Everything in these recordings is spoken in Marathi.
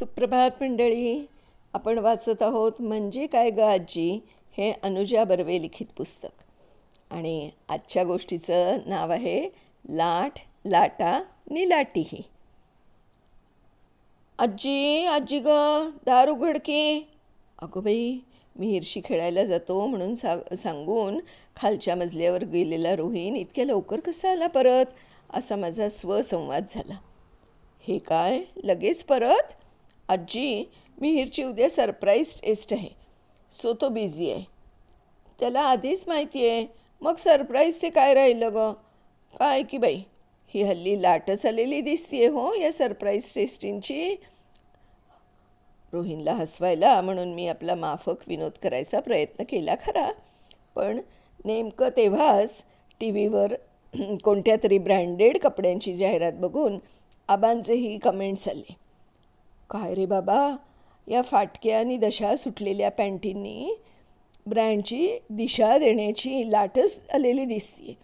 सुप्रभात मंडळी. आपण वाचत आहोत म्हणजे काय ग आजी? हे अनुजा बर्वे लिखित पुस्तक. आणि आजच्या गोष्टीचं नाव आहे लाट लाटा नि लाटीही आजी आजी ग दार उघड की. अगं बाई मी हिरशी खेळायला जातो म्हणून सा सांगून खालच्या मजल्यावर गेलेला रोहिण इतक्या लवकर कसा आला परत? असा माझा स्वसंवाद झाला. हे काय? लगेच परत? आजी मी हिरची उद्या सरप्राईज टेस्ट आहे. सो तो बिझी आहे. त्याला आधीच माहिती आहे. मग सरप्राईज ते काय राहिलं ग? काय की बाई ही हल्ली लाटच आलेली दिसतीये हो या सरप्राईज टेस्टिंगची रोहिनला हसवायला म्हणून मी आपला माफक विनोद करायचा प्रयत्न केला खरा. पण नेमकं तेव्हाच टी व्हीवर कोणत्या तरी ब्रँडेड कपड्यांची जाहिरात बघून आबांचेही कमेंट्स आले काय रे बाबा? या फाटक्या आणि दशा सुटलेल्या पॅन्टींनी ब्रँडची दिशा देण्याची लाटच आलेली दिसते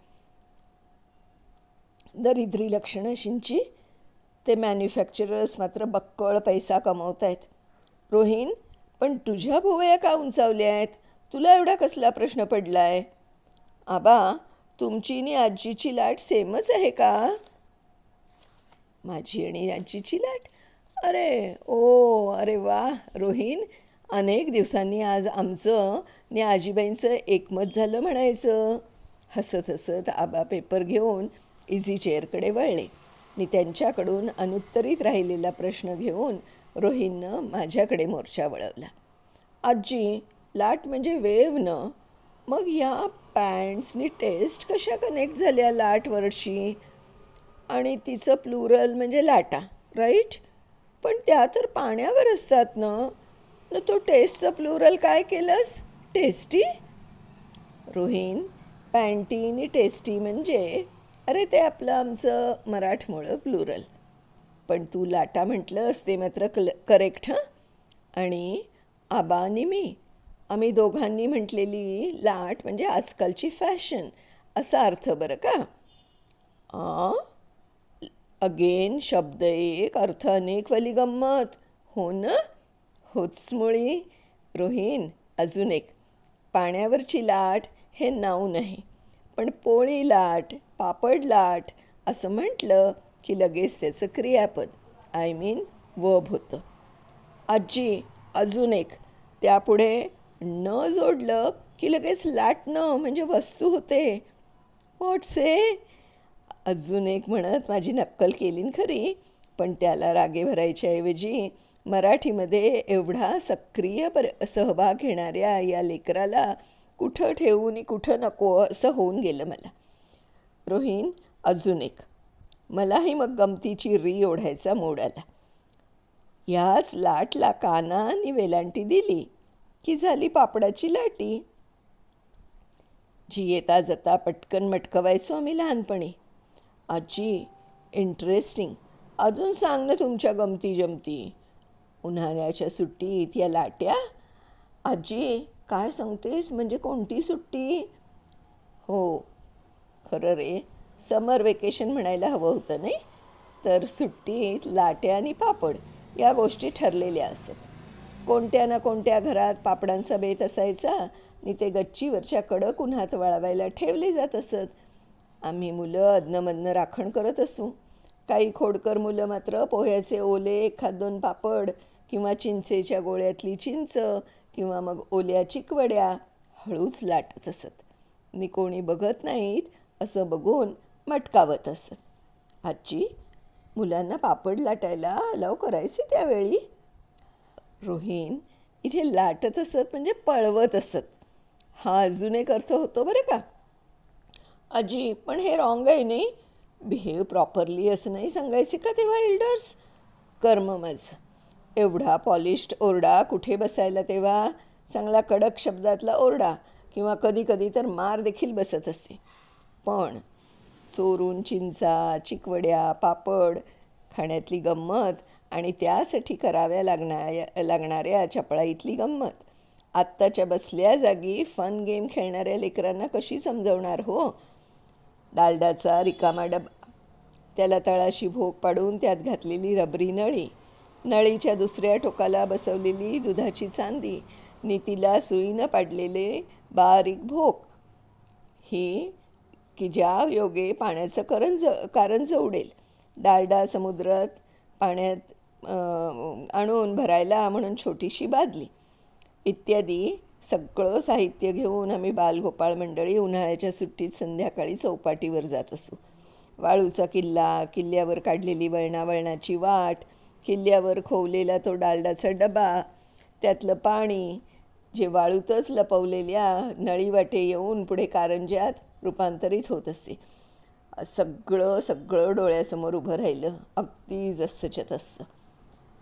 दरिद्री लक्षणं अशींची ते मॅन्युफॅक्चरर्स मात्र बक्कळ पैसा कमवत आहेत रोहिन पण तुझ्या भुवया का उंचावल्या आहेत? तुला एवढा कसला प्रश्न पडला आहे आबा तुमची आणि आजीची लाट सेमच आहे का? माझी आणि आजीची लाट? अरे ओ अरे वा रोहीन अनेक दिवसांनी आज आमचं आणि आजीबाईंचं एकमत झालं म्हणायचं. हसत हसत आबा पेपर घेऊन इझी चेअरकडे वळले. आणि त्यांच्याकडून अनुत्तरित राहिलेला प्रश्न घेऊन रोहिननं माझ्याकडे मोर्चा वळवला. आजी लाट म्हणजे वेव न? मग ह्या पॅन्ट्सनी टेस्ट कशा कनेक्ट झाल्या लाट वर्डशी आणि तिचं प्लुरल म्हणजे लाटा राईट? पण त्या तर पाण्यावर असतात ना. न तो टेस्टचं प्लुरल काय केलंस? टेस्टी रोहीन पॅन्टी टेस्टी म्हणजे अरे ते आपलं आमचं मराठमोळं प्लुरल पण तू लाटा म्हटलंस ते मात्र कल करेक्ट हं? आणि आबा आणि मी आम्ही दोघांनी म्हटलेली लाट म्हणजे आजकालची फॅशन असा अर्थ बरं का? आ? अगेन शब्द एक अर्थ अनेक वाली गंमत हो ना? होच मुळी रोहीन अजून एक. पाण्यावरची लाट हे नाव नाही पण पोळी लाट पापड लाट असं म्हटलं की लगेच त्याचं क्रियापद आय मीन वब होतं. आजी अजून एक. त्यापुढे न जोडलं की लगेच लाटणं म्हणजे वस्तू होते. व्हॉट्से अजून एक म्हणत माझी नक्कल केली खरी पण त्याला रागे भरायच्याऐवजी मराठीमध्ये एवढा सक्रिय पर सहभाग घेणाऱ्या या लेकराला कुठं ठेवून कुठं नको असं होऊन गेलं मला. रोहिण अजून एक. मलाही मग गमतीची री ओढायचा मूड आला. ह्याच लाटला काना आणि वेलांटी दिली की झाली पापडाची लाटी. जी येता जता पटकन मटकवायचो आम्ही लहानपणी. आजी इंटरेस्टिंग अजून सांग ना तुमच्या गमती जमती उन्हाळ्याच्या सुट्टीत या लाट्या? आजी काय सांगतेस? म्हणजे कोणती सुट्टी? हो खरं रे समर वेकेशन म्हणायला हवं होतं नाही? तर सुट्टीत लाट्या आणि पापड या गोष्टी ठरलेल्या असत. कोणत्या ना कोणत्या घरात पापडांचा बेत असायचा आणि ते गच्चीवरच्या कडक उन्हात वाळवायला ठेवले जात असत. आम्ही मुलं अदनमधनं राखण करत असू. काही खोडकर मुलं मात्र पोह्याचे ओले एखाद दोन पापड किंवा चिंचेच्या गोळ्यातली चिंच किंवा मग ओल्या चिकवड्या हळूच लाटत असत. नि कोणी बघत नाहीत असं बघून मटकावत असत. आजी मुलांना पापड लाटायला अलाव करायचे त्यावेळी? रोहीण इथे लाटत असत म्हणजे पळवत असत. हा अजून एक अर्थ होतो बरं का? अजी पण हे रॉंग आहे नाही. बिहेव प्रॉपरली असं नाही सांगायचे का तेव्हा एल्डर्स कर्म एवढा पॉलिश्ड ओरडा कुठे बसायला तेव्हा? चांगला कडक शब्दातला ओरडा किंवा कधी कधी तर मार देखील बसत असे. पण चोरून चिंचा चिकवड्या पापड खाण्यातली गंमत आणि त्यासाठी कराव्या लागणाऱ्या लागणाऱ्या चपळाईतली गंमत. आत्ताच्या बसल्या जागी फन गेम खेळणाऱ्या लेकरांना कशी समजवणार हो? डालडाचा रिकामा डबा. त्याला तळाशी भोग पाडून त्यात घातलेली रबरी नळी. नळीच्या दुसऱ्या टोकाला बसवलेली दुधाची चांदी. नीतीला सुईनं पाडलेले बारीक भोक. ही की ज्या योगे पाण्याचं करंज कारंज उडेल. डालडा समुद्रात पाण्यात आणून भरायला म्हणून छोटीशी बादली. इत्यादी सगळं साहित्य घेऊन आम्ही बालगोपाळ मंडळी उन्हाळ्याच्या सुट्टीत संध्याकाळी चौपाटीवर जात असू. वाळूचा किल्ला किल्ल्यावर काढलेली वळणावळणाची वाट किल्ल्यावर खोवलेला तो डालडाचा डबा त्यातलं पाणी जे वाळूतच लपवलेल्या नळीवाटे येऊन पुढे कारंज्यात रूपांतरित होत असे. सगळं सगळं डोळ्यासमोर उभं राहिलं अगदी जसंच्या तसं.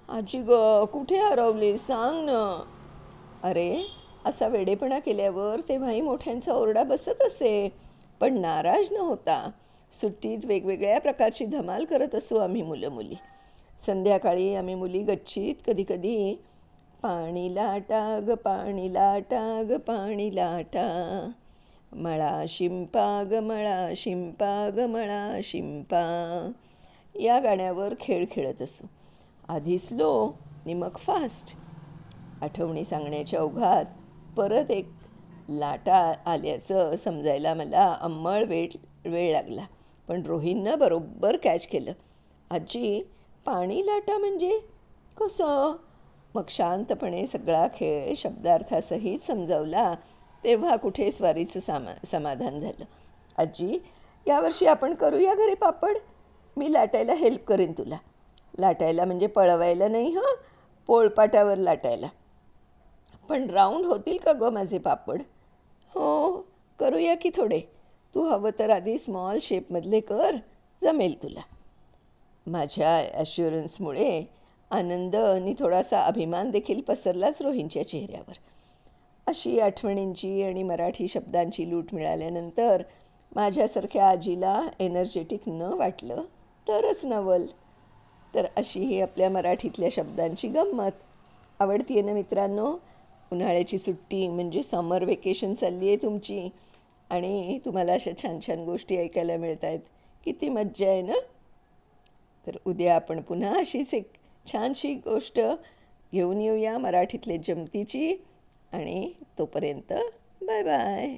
आजी ग कुठे हरवली? सांग ना. अरे असा वेडेपणा केल्यावर तेव्हाही मोठ्यांचा ओरडा बसत असे. पण नाराज न होता सुट्टीत वेगवेगळ्या प्रकारची धमाल करत असू आम्ही मुलं मुली संध्याकाळी आम्ही मुली गच्चीत कधीकधी पाणी लाटा ग पाणी लाटा ग पाणी लाटा. मळा शिंपा ग मळा शिंपा ग मळा शिंपा. या गाण्यावर खेळ खेळत असू. आधी स्लो नि मग फास्ट. आठवणी सांगण्याच्या ओघात परत एक लाटा आल्याचं समजायला मला अंमळ वेळ वेळ लागला. पण रोहिननं बरोबर कॅच केलं. आजी पाणी लाटा म्हणजे? कसं? मग शांतपणे सगळा खेळ शब्दार्थासहित समजावला तेव्हा कुठे स्वारीचं सामा समाधान झालं. आजी यावर्षी आपण करूया घरी पापड? मी लाटायला हेल्प करेन तुला. लाटायला म्हणजे पळवायला नाही हं? पोळपाटावर लाटायला. पण राऊंड होतील का गं माझे पापड? हो करूया की थोडे. तू हवं तर आधी स्मॉल शेपमधले कर जमेल तुला. माझ्या ॲश्युरन्समुळे आनंद आणि थोडासा अभिमान देखील पसरलाच रोहिणच्या चेहऱ्यावर. अशी आठवणींची आणि मराठी शब्दांची लूट मिळाल्यानंतर माझ्यासारख्या आजीला एनर्जेटिक न वाटलं तरच नवल. तर अशी ही आपल्या मराठीतल्या शब्दांची गंमत. आवडती आहे ना मित्रांनो? उन्हाळ्याची सुट्टी म्हणजे समर वेकेशन चालली आहे तुमची. आणि तुम्हाला अशा छान छान गोष्टी ऐकायला मिळत आहेत किती मज्जा आहे ना? तर उद्या आपण पुन्हा अशीच एक छानशी गोष्ट घेऊन येऊया मराठीतले जमतीची. आणि तोपर्यंत बाय बाय